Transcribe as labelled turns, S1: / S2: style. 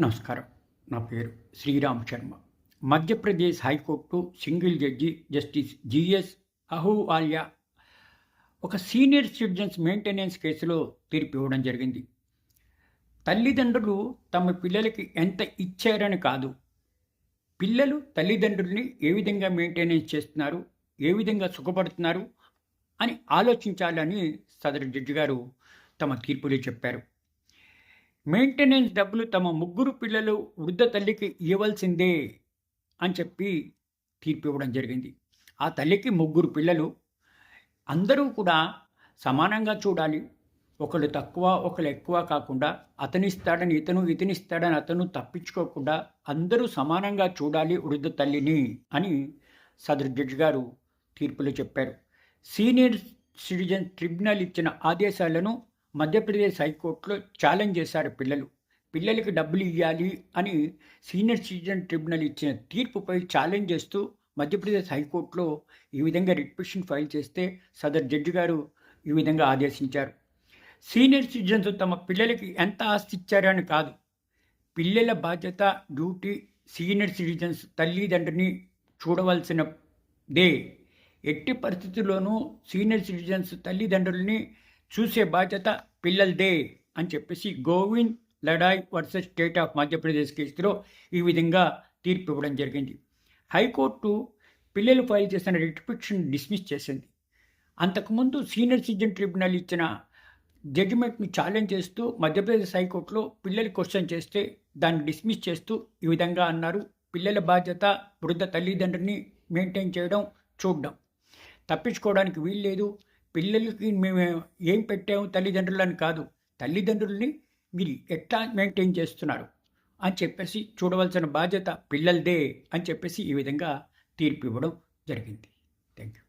S1: నమస్కారం. నా పేరు Sriram Sharma. Madhya Pradesh high court single judge justice GS Ahluwalia ఒక సీనియర్ సిటిజన్స్ మెయింటెనెన్స్ కేసులో తీర్పు ఇవ్వడం జరిగింది. తల్లిదండ్రులు తమ పిల్లలకి ఎంత ఇచ్చారని కాదు. పిల్లలు తల్లిదండ్రుల్ని ఏ విధంగా మెయింటెనెన్స్ చేస్తున్నారు ఏ విధంగా సుఖపడుతున్నారు అని ఆలోచించాలని సదరు జడ్జి గారు తమ తీర్పులో చెప్పారు. మెయింటెనెన్స్ డబ్బులు తమ ముగ్గురు పిల్లలు వృద్ధ తల్లికి ఇవ్వవలసిందే అని చెప్పి తీర్పు ఇవ్వడం జరిగింది. ఆ తల్లికి ముగ్గురు పిల్లలు అందరూ కూడా సమానంగా చూడాలి. ఒకళ్ళు తక్కువ ఒకళ్ళు ఎక్కువ కాకుండా అతనిస్తాడని ఇతను ఇతనిస్తాడని అతను తప్పించుకోకుండా అందరూ సమానంగా చూడాలి వృద్ధ తల్లిని అని సదరు జడ్జి గారు తీర్పులో చెప్పారు. సీనియర్ సిటిజన్ ట్రిబ్యునల్ ఇచ్చిన ఆదేశాలను మధ్యప్రదేశ్ హైకోర్టులో ఛాలెంజ్ చేశారు పిల్లలు. పిల్లలకి డబ్బులు ఇవ్వాలి అని సీనియర్ సిటిజన్ ట్రిబ్యునల్ ఇచ్చిన తీర్పుపై ఛాలెంజ్ చేస్తూ మధ్యప్రదేశ్ హైకోర్టులో ఈ విధంగా రిట్ పిటిషన్ ఫైల్ చేస్తే సదర్ జడ్జి గారు ఈ విధంగా ఆదేశించారు. సీనియర్ సిటిజన్స్ తమ పిల్లలకి ఎంత ఆస్తి ఇచ్చారని కాదు. పిల్లల బాధ్యత డ్యూటీ సీనియర్ సిటిజన్స్ తల్లిదండ్రిని చూడవలసినదే. ఎట్టి పరిస్థితుల్లోనూ సీనియర్ సిటిజన్స్ తల్లిదండ్రుల్ని చూసే బాధ్యత పిల్లలదే అని చెప్పేసి Govind Ladai versus state of Madhya Pradesh కేసులో ఈ విధంగా తీర్పు ఇవ్వడం జరిగింది. హైకోర్టు పిల్లలు ఫైల్ చేసిన రిట్ పిటిషన్ డిస్మిస్ చేసింది. అంతకుముందు సీనియర్ సిటిజన్ ట్రిబ్యునల్ ఇచ్చిన జడ్జిమెంట్ని ఛాలెంజ్ చేస్తూ మధ్యప్రదేశ్ హైకోర్టులో పిల్లలు క్వశ్చన్ చేస్తే దాన్ని డిస్మిస్ చేస్తూ ఈ విధంగా అన్నారు. పిల్లల బాధ్యత వృద్ధ తల్లిదండ్రుని మెయింటైన్ చేయడం చూడడం. తప్పించుకోవడానికి వీల్లేదు. పిల్లలకి మేము ఏం పెట్టాము తల్లిదండ్రులని కాదు. తల్లిదండ్రుల్ని మీరు ఎట్లా మెయింటైన్ చేస్తున్నారు? అని చెప్పేసి చూడవలసిన బాధ్యత పిల్లలదే అని చెప్పేసి ఈ విధంగా తీర్పు ఇవ్వడం జరిగింది. Thank you